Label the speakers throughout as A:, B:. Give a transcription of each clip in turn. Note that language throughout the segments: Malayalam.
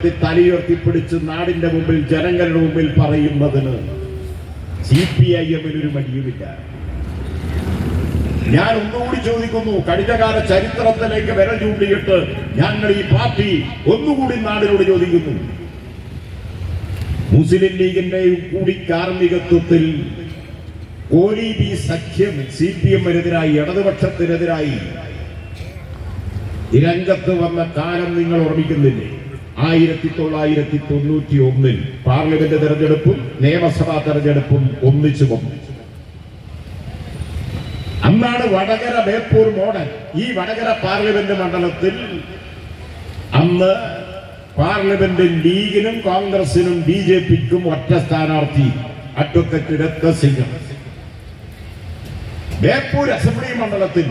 A: തലയുയർത്തിപ്പിടിച്ച് നാടിന്റെ മുമ്പിൽ ജനങ്ങളുടെ മുമ്പിൽ പറയുന്നതിന് സി പി ഐ എമ്മിനൊരു മടിയുമില്ല. ഞാൻ ഒന്നുകൂടി ചോദിക്കുന്നു കഴിഞ്ഞകാല ചരിത്രത്തിലേക്ക് വിരൽ ചൂണ്ടിയിട്ട് ഞങ്ങൾ ഈ പാർട്ടി ഒന്നുകൂടി നാടിനോട് ചോദിക്കുന്നു. മുസ്ലിം ലീഗിന്റെ കൂടി കാർമ്മികത്വത്തിൽ ബി സഖ്യം സി പി എമ്മിനെതിരായി ഇടതുപക്ഷത്തിനെതിരായി രംഗത്ത് വന്ന കാലം നിങ്ങൾ ഓർമ്മിക്കുന്നില്ലേ? ആയിരത്തി തൊള്ളായിരത്തി തൊണ്ണൂറ്റി ഒന്നിൽ പാർലമെന്റ് തെരഞ്ഞെടുപ്പും നിയമസഭാ തെരഞ്ഞെടുപ്പും ഒന്നിച്ചു വന്നു അന്നാണ് വടകര ബേപ്പൂർ മോഡൽ ഈ വടകര പാർലമെന്റ് മണ്ഡലത്തിൽ അന്ന് പാർലമെന്റ് ലീഗിനും കോൺഗ്രസിനും ബി ജെ പിക്കും ഒറ്റ സ്ഥാനാർത്ഥി അഡ്വക്കറ്റ് രത്നസിംഗ് ബേപ്പൂർ അസംബ്ലി മണ്ഡലത്തിൽ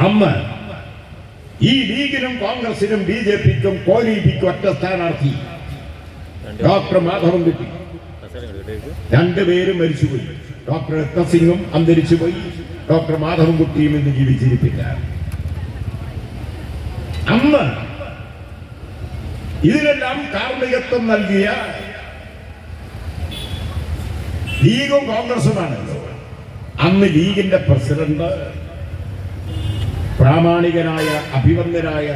A: അന്ന് ഈ ലീഗിനും കോൺഗ്രസിനും ബി ജെ പിക്കും കോലീപിക്കും ഒറ്റ സ്ഥാനാർത്ഥി. ഡോക്ടർ മാധവൻ കുട്ടി. രണ്ടുപേരും മരിച്ചുപോയി. ഡോക്ടർ രത്നസിംഗും അന്തരിച്ചുപോയി. ഡോക്ടർ മാധവൻകുട്ടിയും ഇന്ന് ജീവിച്ചിരിപ്പില്ല അന്ന് ഇതിനെല്ലാം കാർമ്മികത്വം നൽകിയ ലീഗും കോൺഗ്രസുമാണല്ലോ. അന്ന് ലീഗിന്റെ പ്രസിഡന്റ് പ്രാമാണികനായ അഭിവന്ദനായ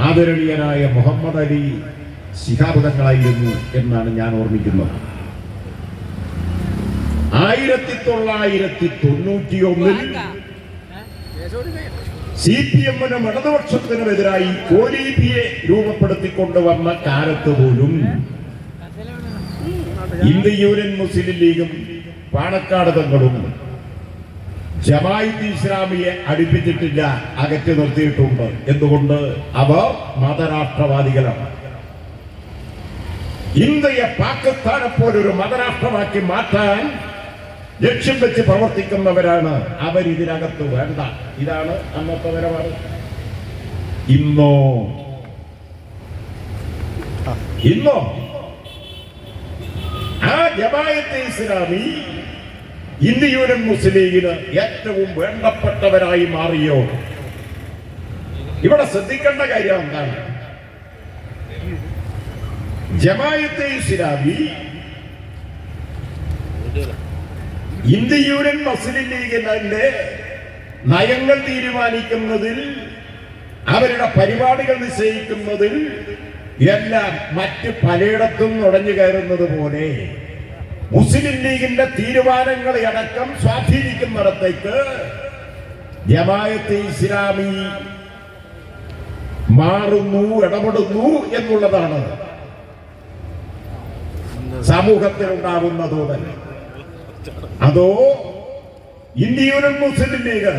A: ആദരണീയനായ മുഹമ്മദ് അലി ശിഹാബുദങ്ങളായിരുന്നു എന്നാണ് ഞാൻ ഓർമ്മിക്കുന്നത്. ആയിരത്തി തൊള്ളായിരത്തി തൊണ്ണൂറ്റി ഒന്നിൽ സി പി എമ്മിനും ഇടതുപക്ഷത്തിനുമെതിരായി കോലീപിയെ രൂപപ്പെടുത്തിക്കൊണ്ടുവന്ന കാലത്ത് പോലും ഇന്ത്യ യൂണിയൻ മുസ്ലിം ലീഗും പാണക്കാട് തങ്ങളും ജമായിത്ത് ഇസ്ലാമിയെ അടുപ്പിച്ചിട്ടില്ല അകറ്റി നിർത്തിയിട്ടുണ്ട്. എന്തുകൊണ്ട്? അവ മതരാഷ്ട്രവാദികളാണ്. ഇന്ത്യയെ പാകിസ്ഥാനെ പോലൊരു മതരാഷ്ട്രമാക്കി മാറ്റാൻ ലക്ഷ്യം വെച്ച് പ്രവർത്തിക്കുന്നവരാണ് അവർ ഇതിനകത്ത് വേണ്ട. ഇതാണ് അന്നത്തെ നിലപാട്. ഇന്നോ? ഇന്നോ? ആ ജമായത്തെ ഇസ്ലാമി ഇന്ത്യ യൂണിയൻ മുസ്ലിം ലീഗിന് ഏറ്റവും വേണ്ടപ്പെട്ടവരായി മാറിയോ? ഇവിടെ ശ്രദ്ധിക്കേണ്ട കാര്യം എന്താണ്? ജമായത്തെ ഇസ്ലാമി ഇന്ത്യ യൂണിയൻ മുസ്ലിം ലീഗിന്റെ നയങ്ങൾ തീരുമാനിക്കുന്നതിൽ അവരുടെ പരിപാടികൾ നിശ്ചയിക്കുന്നതിൽ എല്ലാം മറ്റ് പലയിടത്തും നുടഞ്ഞു കയറുന്നത് പോലെ മുസ്ലിം ലീഗിന്റെ തീരുമാനങ്ങളെ അടക്കം സ്വാധീനിക്കുന്നിടത്തേക്ക് ജമായത്തെ ഇസ്ലാമി മാറുന്നു ഇടപെടുന്നു എന്നുള്ളതാണ് സമൂഹത്തിൽ ഉണ്ടാകുന്ന അതോ ഇന്ത്യയിലും മുസ്ലിം ലീഗ്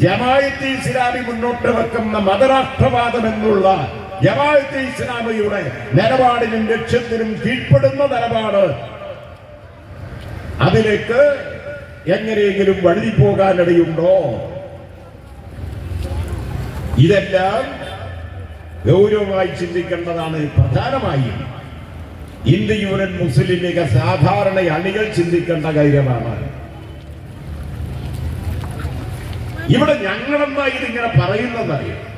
A: ജമായത്തെ ഇസ്ലാമി മുന്നോട്ട് വെക്കുന്ന മതരാഷ്ട്രവാദം എന്നുള്ള ജമായത്തെ ഇസ്ലാമിയുടെ നിലപാടിനും ലക്ഷ്യത്തിനും കീഴ്പ്പെടുന്ന നിലപാട് അതിലേക്ക് എങ്ങനെയെങ്കിലും വഴുതി പോകാനിടയുണ്ടോ? ഇതെല്ലാം ഗൗരവമായി ചിന്തിക്കേണ്ടതാണ് പ്രധാനമായും. ഇന്ത്യ യൂണിയൻ മുസ്ലിം ലീഗ് സാധാരണ അണികൾ ചിന്തിക്കേണ്ട കാര്യമാണ്. ഇവിടെ ഞങ്ങളെന്താ ഇതിങ്ങനെ പറയുന്നതറിയാം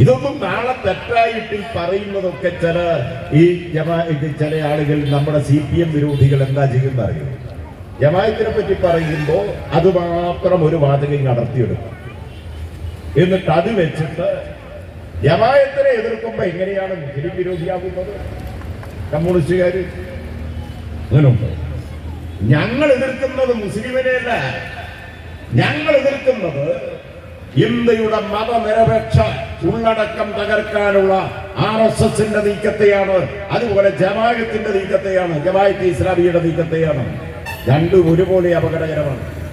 A: ഇതൊന്നും നാളെ തെറ്റായിട്ട് പറയുന്നതൊക്കെ ചില ഈ ജമാ ചില ആളുകൾ നമ്മുടെ സി പി എം വിരോധികൾ എന്താ ചെയ്യുന്ന അറിയും? ജമായത്തിനെ പറ്റി പറയുമ്പോൾ അത് മാത്രം ഒരു വാചകം നടത്തിയെടുക്കും. എന്നിട്ട് അത് വെച്ചിട്ട് ജമായത്തിനെ എതിർക്കുമ്പോ എങ്ങനെയാണ് മുസ്ലിം വിരോധിയാകുന്നത്? കമ്മ്യൂണിസ്റ്റുകാര് അങ്ങനെ ഞങ്ങൾ എതിർക്കുന്നത് മുസ്ലിമിനെയല്ല. ഞങ്ങൾ എതിർക്കുന്നത് ഇന്ത്യയുടെ മതനിരപേക്ഷ ഉള്ളടക്കം തകർക്കാനുള്ള ആർ എസ് എസിന്റെ നീക്കത്തെയാണ് അതുപോലെ ജമായത്തിന്റെ നീക്കത്തെയാണ് ജമായത്ത് ഇസ്ലാമിയുടെ നീക്കത്തെയാണ്. രണ്ടും ഒരുപോലെ അപകടകരമാണ്.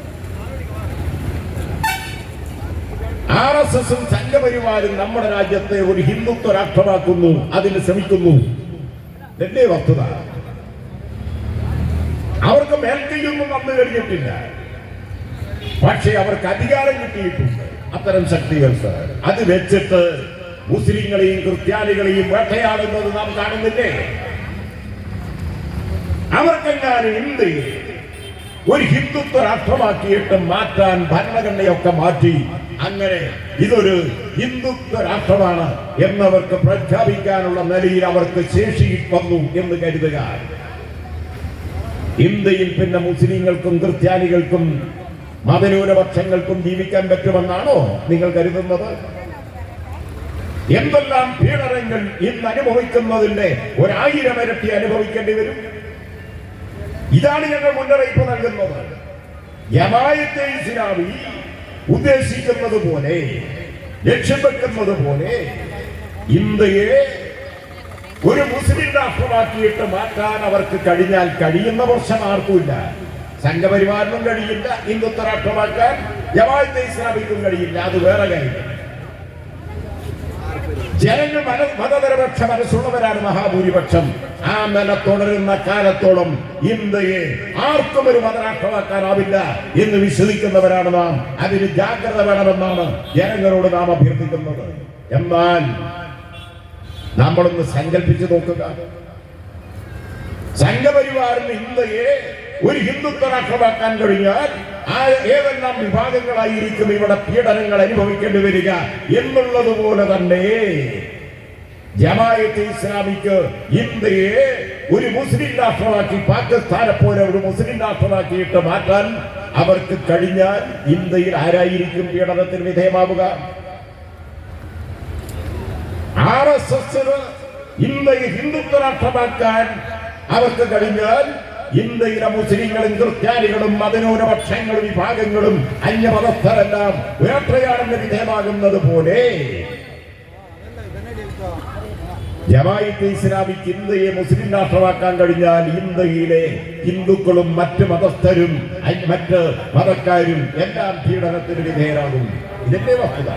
A: ആർ എസ് എസും സംഘപരിവാരും നമ്മുടെ രാജ്യത്തെ ഒരു ഹിന്ദുത്വ രാഷ്ട്രമാക്കുന്നു അതിന് ശ്രമിക്കുന്നു. എന്റെ വസ്തുത. അവർക്ക് മേൽക്കൈയൊന്നും വന്നു കഴിഞ്ഞിട്ടില്ല. പക്ഷേ അവർക്ക് അധികാരം കിട്ടിയിട്ടുണ്ട്. അത്തരം ശക്തികൾ സർ അത് വെച്ചിട്ട് മുസ്ലിങ്ങളെയും ക്രിസ്ത്യാനികളെയും വേട്ടയാടുന്നത് നാം കാണുന്നില്ലേ? അവർക്കെങ്ങാനും ഇന്ത്യയിൽ ഒരു ഹിന്ദുത്വ രാഷ്ട്രമാക്കിയിട്ട് മാറ്റാൻ ഭരണഘടനയൊക്കെ മാറ്റി അങ്ങനെ ഇതൊരു ഹിന്ദുത്വ രാഷ്ട്രമാണ് എന്നവർക്ക് പ്രഖ്യാപിക്കാനുള്ള നിലയിൽ അവർക്ക് ശേഷി വന്നു എന്ന് കരുതുക. ഇന്ത്യയിൽ പിന്നെ മുസ്ലിങ്ങൾക്കും ക്രിസ്ത്യാനികൾക്കും മതന്യൂനപക്ഷങ്ങൾക്കും ജീവിക്കാൻ പറ്റുമെന്നാണോ നിങ്ങൾ കരുതുന്നത്? എന്തെല്ലാം പീഡനങ്ങൾ ഇന്ന് അനുഭവിക്കുന്നതിന്റെ ഒരായിരം ഇരട്ടി അനുഭവിക്കേണ്ടി വരും? ഇതാണ് ഞങ്ങൾ മുന്നറിയിപ്പ് നൽകുന്നത്. യമായത്തെ ഇസ്ലാമി ഉദ്ദേശിക്കുന്നത് പോലെ ലക്ഷ്യം പോലെ ഇന്ത്യയെ ഒരു മുസ്ലിം രാഷ്ട്രമാക്കിയിട്ട് മാറ്റാൻ അവർക്ക് കഴിഞ്ഞാൽ കഴിയുന്ന വർഷം ആർക്കുമില്ല സംഘപരിവാറിനും കഴിയില്ല ഹിന്ദുത്വ രാഷ്ട്രമാക്കാൻ ജമാഅത്തെ ഇസ്ലാമിക്കും കഴിയില്ല. അത് വേറെ കാര്യം. ജനങ്ങൾ മത മതനിരപക്ഷ മനസ്സുള്ളവരാണ് മഹാഭൂരിപക്ഷം. ആ നില തുടരുന്ന കാലത്തോളം ഇന്ത്യയെ ആർക്കും ഒരു മതരാഷ്ട്രമാക്കാനാവില്ല എന്ന് വിശ്വസിക്കുന്നവരാണ് നാം. അതിന് ജാഗ്രത വേണമെന്നാണ് ജനങ്ങളോട് നാം അഭ്യർത്ഥിക്കുന്നത്. എന്നാൽ നമ്മളൊന്ന് സങ്കല്പിച്ചു നോക്കുക. സംഘപരിവാറിന് ഇന്ത്യയെ ഒരു ഹിന്ദുത്വ രാഷ്ട്രമാക്കാൻ കഴിഞ്ഞാൽ ആ ഏതെല്ലാം വിഭാഗങ്ങളായിരിക്കും ഇവിടെ പീഡനങ്ങൾ അനുഭവിക്കേണ്ടി വരിക എന്നുള്ളത് പോലെ തന്നെ ജമായത്ത് ഇസ്ലാമിക്ക് ഇന്ത്യയെ ഒരു മുസ്ലിം രാഷ്ട്രമാക്കി പാകിസ്ഥാനെ പോലെ ഒരു മുസ്ലിം രാഷ്ട്രമാക്കിയിട്ട് മാറ്റാൻ അവർക്ക് കഴിഞ്ഞാൽ ഇന്ത്യയിൽ ആരായിരിക്കും പീഡനത്തിന് വിധേയമാവുക? ആർ എസ് എസിന് ഇന്ത്യയെ ഹിന്ദുത്വ രാഷ്ട്രമാക്കാൻ അവർക്ക് കഴിഞ്ഞാൽ ഇന്ത്യയിലെ മുസ്ലിങ്ങളും ക്രിസ്ത്യാനികളും മതന്യൂനപക്ഷങ്ങളും വിഭാഗങ്ങളും അന്യമതസ്ഥരെല്ലാം വേട്ടയാണെന്ന് വിധേയമാകുന്നത് പോലെ ജമായത്ത് ഇസ്ലാമിക്ക് ഇന്ത്യയെ മുസ്ലിം രാഷ്ട്രമാക്കാൻ കഴിഞ്ഞാൽ ഇന്ത്യയിലെ ഹിന്ദുക്കളും മറ്റ് മതസ്ഥരും മറ്റ് മതക്കാരും എല്ലാം പീഡനത്തിന് വിധേയരാകും. ഇതിന്റെ വസ്തുത.